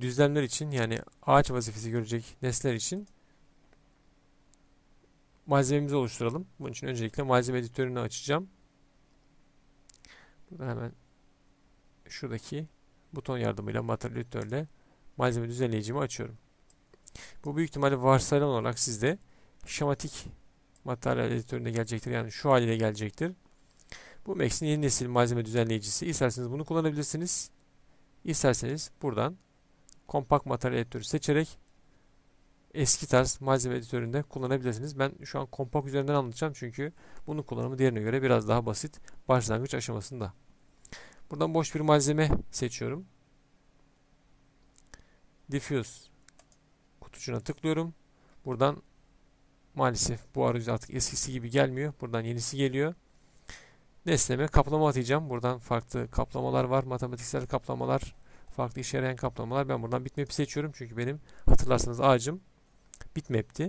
düzlemler için yani ağaç vazifesi görecek nesneler için malzememizi oluşturalım. Bunun için öncelikle malzeme editörünü açacağım. Burada hemen şuradaki buton yardımıyla materyal editörle malzeme düzenleyicimi açıyorum. Bu büyük ihtimalle varsayılan olarak sizde şematik materyal editöründe gelecektir. Yani şu haliyle gelecektir. Bu Max'in yeni nesil malzeme düzenleyicisi. İsterseniz bunu kullanabilirsiniz. İsterseniz buradan kompakt materyal editörü seçerek eski tarz malzeme editöründe kullanabilirsiniz. Ben şu an kompakt üzerinden anlatacağım çünkü bunun kullanımı diğerine göre biraz daha basit başlangıç aşamasında. Buradan boş bir malzeme seçiyorum. Diffuse kutucuğuna tıklıyorum. Buradan maalesef bu arayüz artık eskisi gibi gelmiyor. Buradan yenisi geliyor. Nesneme kaplama atacağım. Buradan farklı kaplamalar var. Matematiksel kaplamalar, farklı işe yarayan kaplamalar. Ben buradan bitmap'i seçiyorum. Çünkü benim hatırlarsanız ağacım bitmap'ti.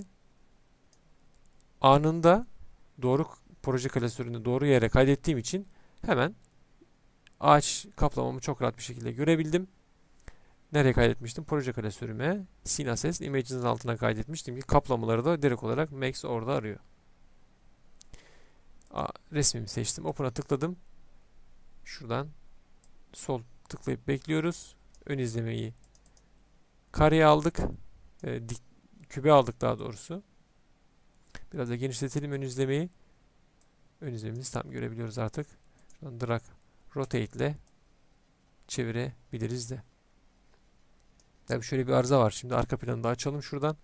Anında doğru proje klasörünü doğru yere kaydettiğim için hemen ağaç kaplamamı çok rahat bir şekilde görebildim. Nereye kaydetmiştim? Proje klasörüme Sinases Images'in altına kaydetmiştim ki kaplamaları da direkt olarak Max orada arıyor. Aa, resmimi seçtim. Open'a tıkladım. Şuradan sol tıklayıp bekliyoruz. Ön izlemeyi kareye aldık. E, dik, kübe aldık daha doğrusu. Biraz da genişletelim ön izlemeyi. Ön izlememizi tam görebiliyoruz artık. Şuradan drag rotate ile çevirebiliriz de. Tabii şöyle bir arıza var. Şimdi arka planı da açalım şuradan.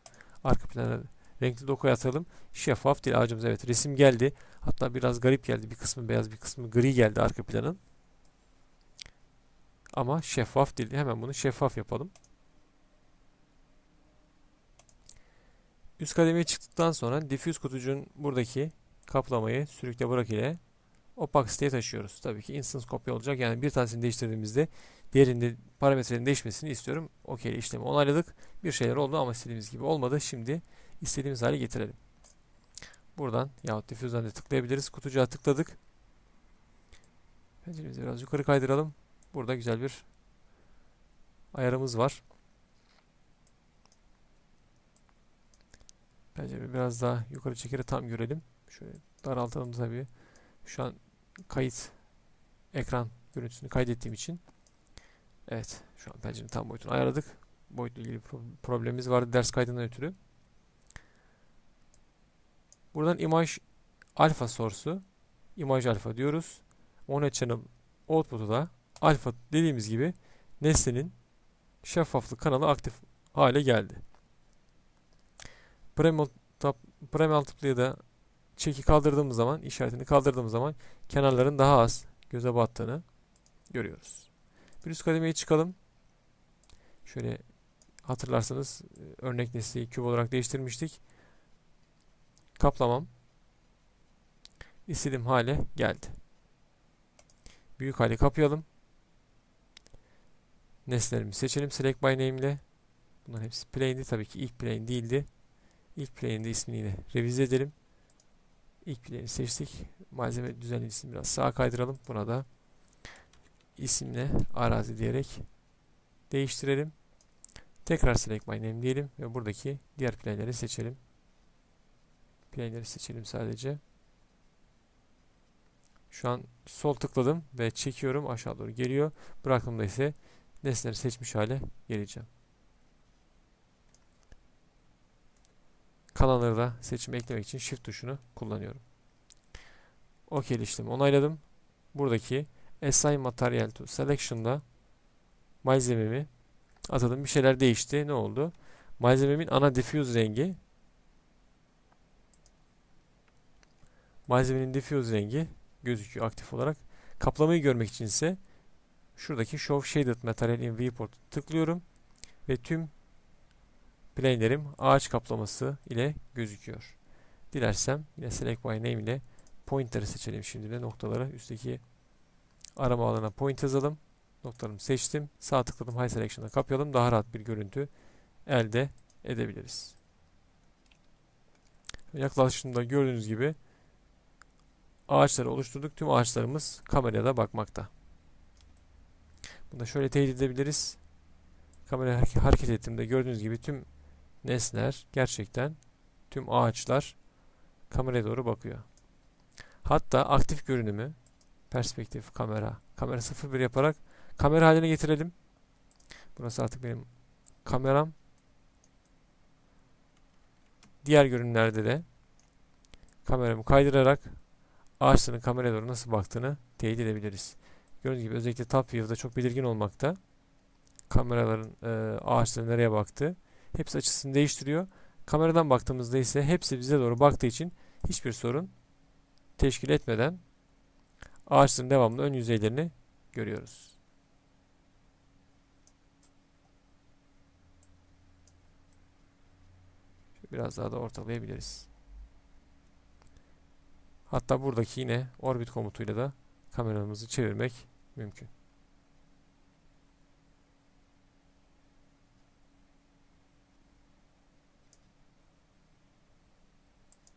Arka plana renkli doku atalım. Şeffaf değil ağacımız. Evet resim geldi. Hatta biraz garip geldi. Bir kısmı beyaz bir kısmı gri geldi arka planın. Ama şeffaf değil. Hemen bunu şeffaf yapalım. Üst kademeye çıktıktan sonra diffuse kutucuğun buradaki kaplamayı sürükle bırak ile opacity'ye taşıyoruz. Tabii ki instance kopya olacak. Yani bir tanesini değiştirdiğimizde diğerinde parametrelerin değişmesini istiyorum. Okey işlemi onayladık. Bir şeyler oldu ama istediğimiz gibi olmadı. Şimdi istediğimiz hale getirelim. Buradan yahut diffuse'dan da tıklayabiliriz. Kutucuğa tıkladık. Penceremizi biraz yukarı kaydıralım. Burada güzel bir ayarımız var. Pencereyi biraz daha yukarı çekerek tam görelim. Şöyle daraltalım tabii. Şu an kayıt ekran görüntüsünü kaydettiğim için Evet. Şu an pencerenin tam boyutunu ayarladık. Boyutla ilgili problemimiz vardı ders kaydından ötürü. Buradan image alfa source'u image alfa diyoruz. Mono channel output'u da alfa dediğimiz gibi nesnenin şeffaflık kanalı aktif hale geldi. Premultiply'ı da çeki kaldırdığımız zaman, işaretini kaldırdığımız zaman kenarların daha az göze battığını görüyoruz. Bir üst kademeye çıkalım. Şöyle hatırlarsanız e, örnek nesneyi küp olarak değiştirmiştik. Kaplamam istediğim hale geldi. Büyük hali kapayalım. Nesnelerimizi seçelim select by name ile. Bunların hepsi plane'di. Tabii ki ilk plane değildi. İlk plane'de ismini yine revize edelim. İlk plane'i seçtik. Malzeme düzenleyicisini biraz sağa kaydıralım. Buna da isimle arazi diyerek değiştirelim. Tekrar select my name diyelim ve buradaki diğer plane'leri seçelim. Plane'leri seçelim sadece. Şu an sol tıkladım ve çekiyorum aşağı doğru geliyor. Bıraktığımda ise nesneleri seçmiş hale geleceğim. Kalanları da seçime eklemek için shift tuşunu kullanıyorum. OK işlemi onayladım. Buradaki Assign Material to Selection'da malzememi atadım. Bir şeyler değişti. Ne oldu? Malzememin ana diffuse rengi malzemenin diffuse rengi gözüküyor aktif olarak. Kaplamayı görmek için ise şuradaki Show Shaded Material in Viewport tıklıyorum ve tüm plane'lerim ağaç kaplaması ile gözüküyor. Dilersem yine Select by Name ile pointer'ı seçelim şimdi de noktaları üstteki arama alanına point yazalım. Noktalarımı seçtim. Sağ tıkladım High Selection'a kapayalım. Daha rahat bir görüntü elde edebiliriz. Yaklaşımda gördüğünüz gibi ağaçları oluşturduk. Tüm ağaçlarımız kamerada bakmakta. Bunu da şöyle teyit edebiliriz. Kamera hareke- hareket ettiğimde gördüğünüz gibi tüm nesneler gerçekten tüm ağaçlar kameraya doğru bakıyor. Hatta aktif görünümü perspektif kamera kamera 01 yaparak kamera haline getirelim. Burası artık benim kameram. Diğer görünümlerde de kameramı kaydırarak ağaçların kameraya doğru nasıl baktığını teyit edebiliriz. Gördüğünüz gibi özellikle top view'da çok belirgin olmakta. Kameraların e, ağaçların nereye baktığı. Hepsi açısını değiştiriyor. Kameradan baktığımızda ise hepsi bize doğru baktığı için hiçbir sorun teşkil etmeden ağaçların devamlı ön yüzeylerini görüyoruz. Biraz daha da ortalayabiliriz. Hatta buradaki yine orbit komutuyla da kameramızı çevirmek mümkün.